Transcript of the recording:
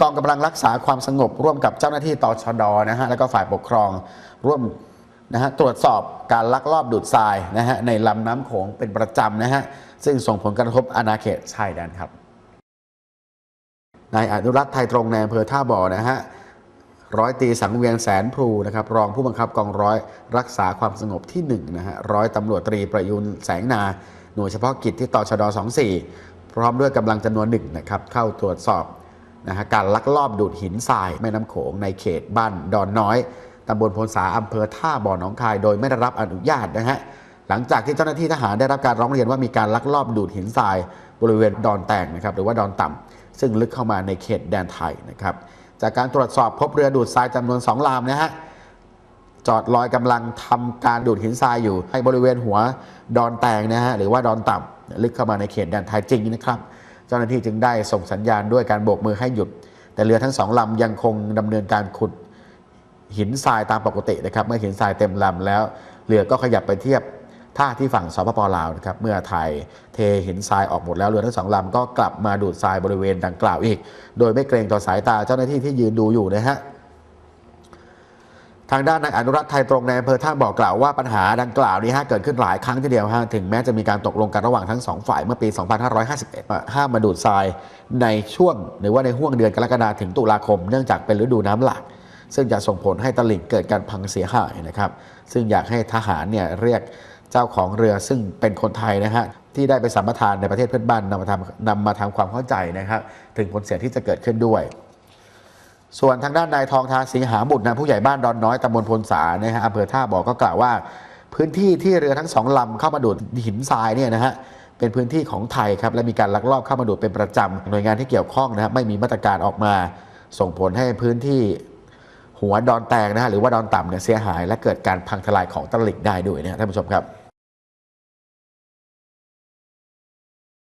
กองกำลังรักษาความสงบร่วมกับเจ้าหน้าที่ตชดนะฮะแล้วก็ฝ่ายปกครองร่วมนะฮะตรวจสอบการลักลอบดูดทรายนะฮะในลำน้ำโขงเป็นประจำนะฮะซึ่งส่งผลกระทบอาณาเขตชายแดนครับนายอนุรักษ์ไทยตรงในอำเภอท่าบ่อนะฮะร้อยตีสังเวียนแสนพลูนะครับรองผู้บังคับกองร้อยรักษาความสงบที่1นะฮะร้อยตำรวจตรีประยุนแสงนาหน่วยเฉพาะกิจที่ตชด24 พร้อมด้วยกำลังจำนวนหนึ่งนะครับเข้าตรวจสอบ นะฮะการลักลอบดูดหินทรายแม่น้ำโขงในเขตบ้านดอนน้อยตำบลพลสาอำเภอท่าบ่อหนองคาย โดยไม่ได้รับอนุญาตนะฮะหลังจากที่เจ้าหน้าที่ทหารได้รับการร้องเรียนว่ามีการลักลอบดูดหินทรายบริเวณดอนแตงนะครับหรือว่าดอนต่ำซึ่งลึกเข้ามาในเขตแดนไทยนะครับจากการตรวจสอบพบเรือดูดทรายจำนวน 2 ลำนะฮะจอดลอยกำลังทำการดูดหินทรายอยู่ในบริเวณหัวดอนแตงนะฮะหรือว่าดอนต่ำลึกเข้ามาในเขตแดนไทยจริงนะครับ เจ้าหน้าที่จึงได้ส่งสัญญาณด้วยการโบกมือให้หยุด แต่เรือทั้งสองลำยังคงดำเนินการขุดหินทรายตามปกตินะครับ เมื่อหินทรายเต็มลำแล้ว เรือก็ขยับไปเทียบท่าที่ฝั่งสปปลาวนะครับ เมื่อถ่ายเทหินทรายออกหมดแล้วเรือทั้งสองลำก็กลับมาดูดทรายบริเวณดังกล่าวอีก โดยไม่เกรงต่อสายตาเจ้าหน้าที่ที่ยืนดูอยู่นะฮะ ทางด้านนายอนุรักษ์ไทยตรงในอำเภอท่าบ่อกล่าวว่าปัญหาดังกล่าวนี้ฮะเกิดขึ้นหลายครั้งทีเดียวฮะถึงแม้จะมีการตกลงกันระหว่างทั้งสองฝ่ายเมื่อปี 2551ห้ามมาดูดทรายในช่วงหรือว่าในห่วงเดือนกรกฎาคมถึงตุลาคมเนื่องจากเป็นฤดูน้ำหลากซึ่งจะส่งผลให้ตลิ่งเกิดการพังเสียหายนะครับ ซึ่งอยากให้ทหารเนี่ยเรียกเจ้าของเรือซึ่งเป็นคนไทยนะฮะที่ได้ไปสัมปทานในประเทศเพื่อนบ้านนำมาทำนำมาทำความเข้าใจนะครับ ถึงผลเสียที่จะเกิดขึ้นด้วย ส่วนทางด้านนายทองทาสิงหาบุตรนะผู้ใหญ่บ้านดอนน้อยตำบลพลสานะฮะอำเภอท่าบ่อก็กล่าวว่า พื้นที่ที่เรือทั้งสองลำเข้ามาดูดหินทรายเนี่ยนะฮะเป็นพื้นที่ของไทยครับและมีการลักลอบเข้ามาดูดเป็นประจำหน่วยงานที่เกี่ยวข้องนะฮะไม่มีมาตรการออกมา ส่งผลให้พื้นที่หัวดอนแตงนะฮะหรือว่าดอนต่ำเนี่ยเสียหาย และเกิดการพังทลายของตลิ่งได้ด้วยนะท่านผู้ชมครับ